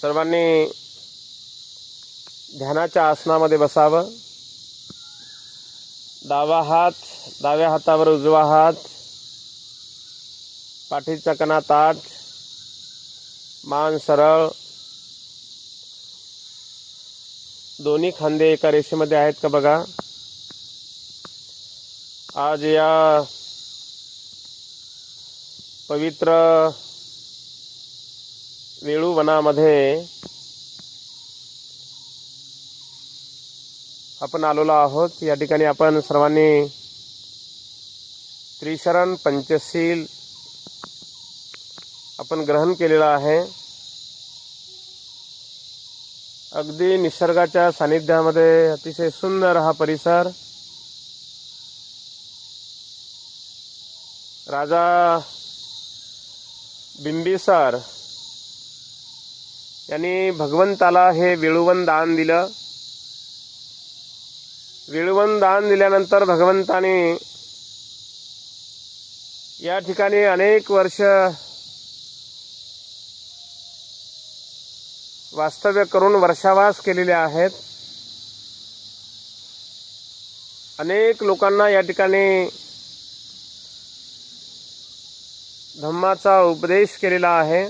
सर्वांनी ध्यानाच्या आसनामध्ये बसावं. डावा हात डाव्या हातावर उजवा हात पाठीचा कणा ताट मान सरळ. दोन्ही खांदे एका रेषेमध्ये आहेत का बघा? आज या पवित्र वेळूवनामध्ये आपण आलेलो आहोत. या ठिकाणी आपण सर्वांनी त्रिशरण पंचशील आपण ग्रहण केलेलं आहे. अगदी निसर्गाच्या सानिध्यामध्ये अतिशय सुंदर हा परिसर. राजा बिंबिसार. यांनी भगवंताला हे वेळुवन दान दिलं. वेळुवन दान दिल्यानंतर भगवंताने या ठिकाणी अनेक वर्ष वास्तव्य करून वर्षावास केलेले आहेत. अनेक लोकांना या ठिकाणी धम्माचा उपदेश केलेला आहे.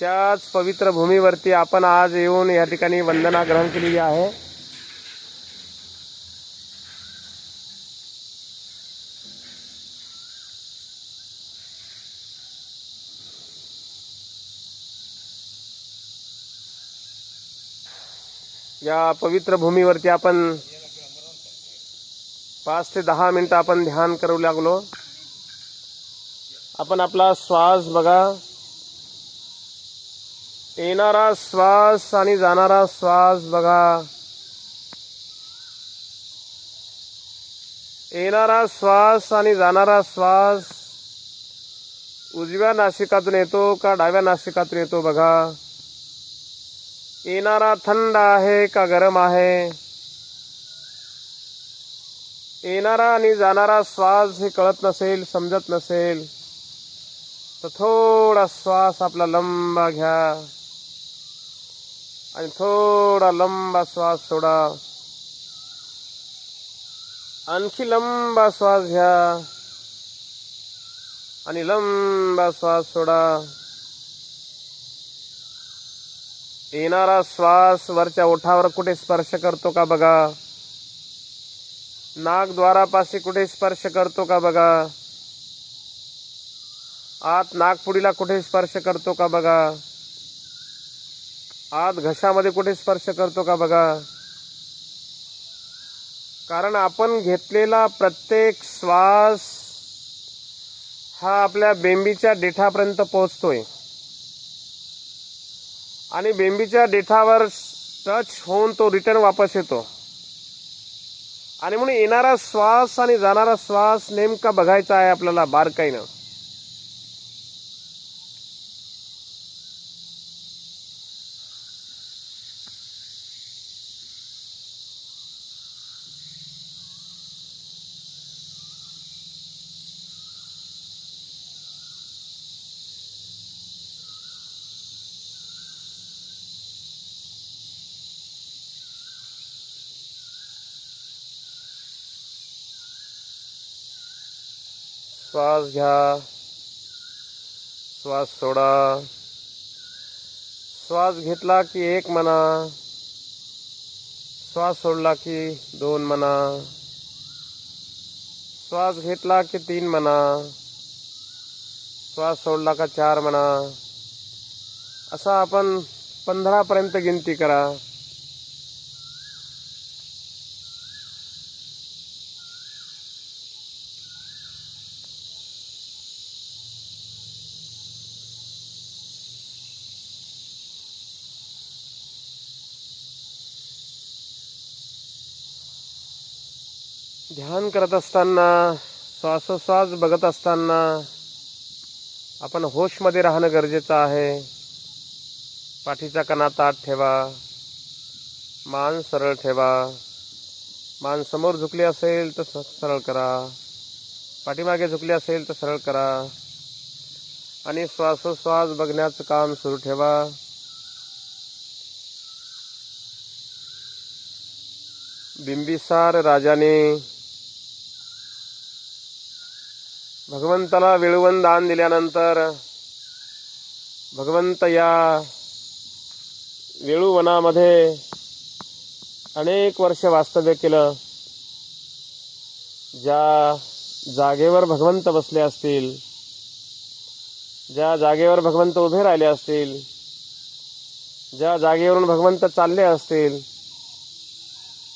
त्याच पवित्र भूमीवरती आपण आज येऊन या ठिकाणी वंदना ग्रहण केलेली आहे. या पवित्र भूमीवरती आपण पाच ते दहा मिनिटं आपण ध्यान करू लागलो. आपण आपला श्वास बघा. येणारा श्वास आणि जाणारा श्वास बघा. येणारा श्वास आणि जाणारा श्वास उजव्या नाशिकातून येतो का डाव्या नाशिकातून येतो बघा. येणारा थंड आहे का गरम आहे? येणारा आणि जाणारा श्वास हे कळत नसेल समजत नसेल. तर थोडा श्वास आपला लंबा घ्या. आणि थोडा लंबा श्वास सोडा. आणखी लंबा श्वास घ्या. आणि लंबा श्वास सोडा. येणारा श्वास वरच्या ओठावर कुठे स्पर्श करतो का बघा? नागद्वारापाशी कुठे स्पर्श करतो का बघा? आत नागपुडीला कुठे स्पर्श करतो का बघा? आत घशामध्ये कुठे स्पर्श करतो का बघा? कारण आपण घेतलेला प्रत्येक श्वास हा आपल्या बेंबीच्या देठापर्यंत पोहोचतोय. आणि बेंबीच्या देठावर टच होऊन तो रिटर्न वापस येतो. आणि म्हणून येणारा श्वास आणि जाणारा श्वास नेमका बघायचा आहे आपल्याला बारकाईनं. श्वास घ्या. श्वास सोडा. श्वास घेतला की एक म्हणा श्वास सोडला की दोन म्हणा श्वास घेतला की तीन म्हणा श्वास सोडला का चार म्हणा असा आपण पंधरापर्यंत गिनती करा. ध्यान करत असताना श्वासोश्वास बघत असताना आपण होशमध्ये राहणं गरजेचं आहे. पाठीचा कणा ताट ठेवा. मान सरळ ठेवा. मान समोर झुकली असेल तर सरळ करा. पाठीमागे झुकली असेल तर सरळ करा. आणि श्वासोश्वास बघण्याचं काम सुरू ठेवा. बिंबिसार राजाने भगवंताला वेळवण दान दिल्यानंतर भगवंत या वेळूवनामध्ये अनेक वर्ष वास्तव्य केलं. ज्या जागेवर भगवंत बसले असतील ज्या जागेवर भगवंत उभे राहिले असतील ज्या जागेवरून भगवंत चालले असतील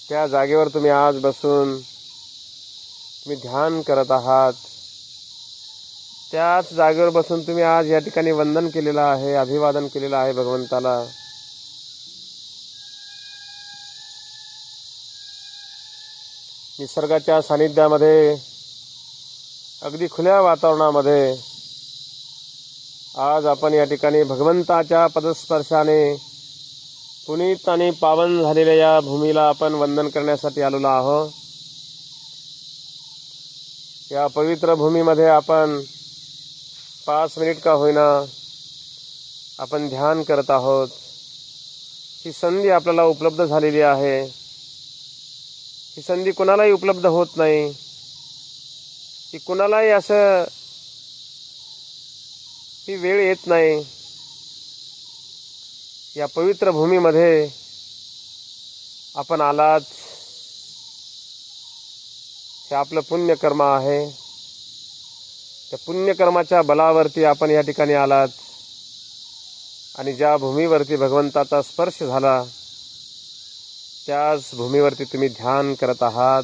त्या जागेवर तुम्ही आज बसून तुम्ही ध्यान करत आहात. त्याच जागेवर बसून तुम्ही आज या ठिकाणी वंदन केलेलं आहे अभिवादन केलेलं आहे भगवंताला. निसर्गाच्या सानिध्यामध्ये अगदी खुल्या वातावरणामध्ये आज आपण या ठिकाणी भगवंताच्या पदस्पर्शाने पुनीत आणि पावन झालेल्या या भूमीला आपण वंदन करण्यासाठी आलेलो आहोत. या पवित्र भूमीमध्ये आपण पाच मिनिट का होईना आपण ध्यान करत आहोत. ही संधी आपल्याला उपलब्ध झालेली आहे. ही संधी कोणालाही उपलब्ध होत नाही. की कुणालाही असं ही वेळ येत नाही. या पवित्र भूमीमध्ये आपण आलात. हे आपलं पुण्यकर्म आहे. त्या पुण्यकर्माच्या बलावरती आपण या ठिकाणी आलात. आणि ज्या भूमीवरती भगवंताचा स्पर्श झाला त्याच भूमीवरती तुम्ही ध्यान करत आहात.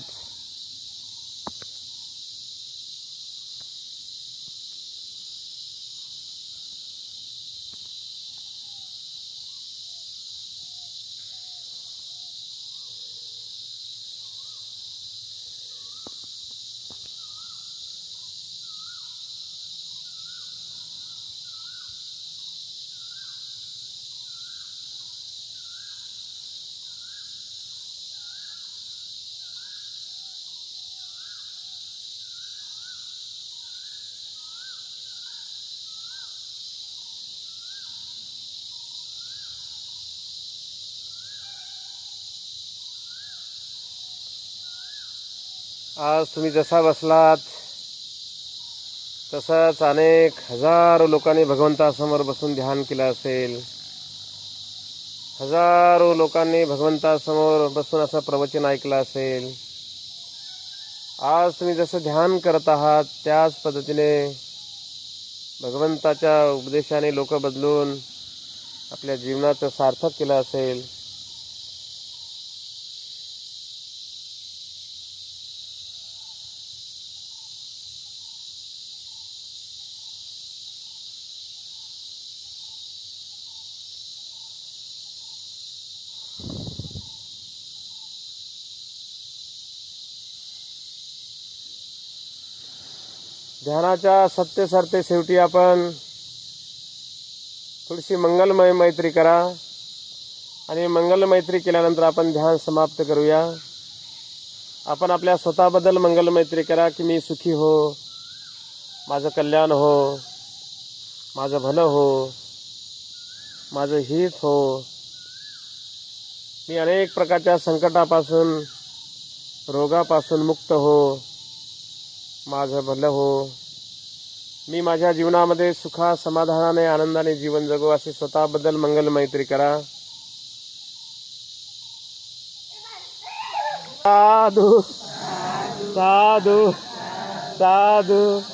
आज तुम्ही जसा बसलात तसंच अनेक हजारो लोकांनी भगवंतासमोर बसून ध्यान केलं असेल. हजारो लोकांनी भगवंतासमोर बसून असं प्रवचन ऐकलं असेल. आज तुम्ही जसं ध्यान करत आहात त्याच पद्धतीने भगवंताच्या उपदेशाने लोक बदलून आपल्या जीवनाचं सार्थक केलं असेल. ध्यानाच्या सत्यसारते शेवटी आपण थोडीशी मंगलमय मैत्री करा. आणि मंगल मैत्री केल्यानंतर आपण ध्यान समाप्त करूया. आपण आपल्या स्वतःबद्दल मंगल मैत्री करा की मी सुखी हो माझं कल्याण हो माझं भलं हो माझं हित हो. मी अनेक प्रकारच्या संकटापासून रोगापासून मुक्त हो माझं भलं हो. मी माझ्या जीवनामध्ये सुखा समाधानाने आनंदाने जीवन जगू असे स्वतःबद्दल मंगल मैत्री करा. साधू साधू साधू.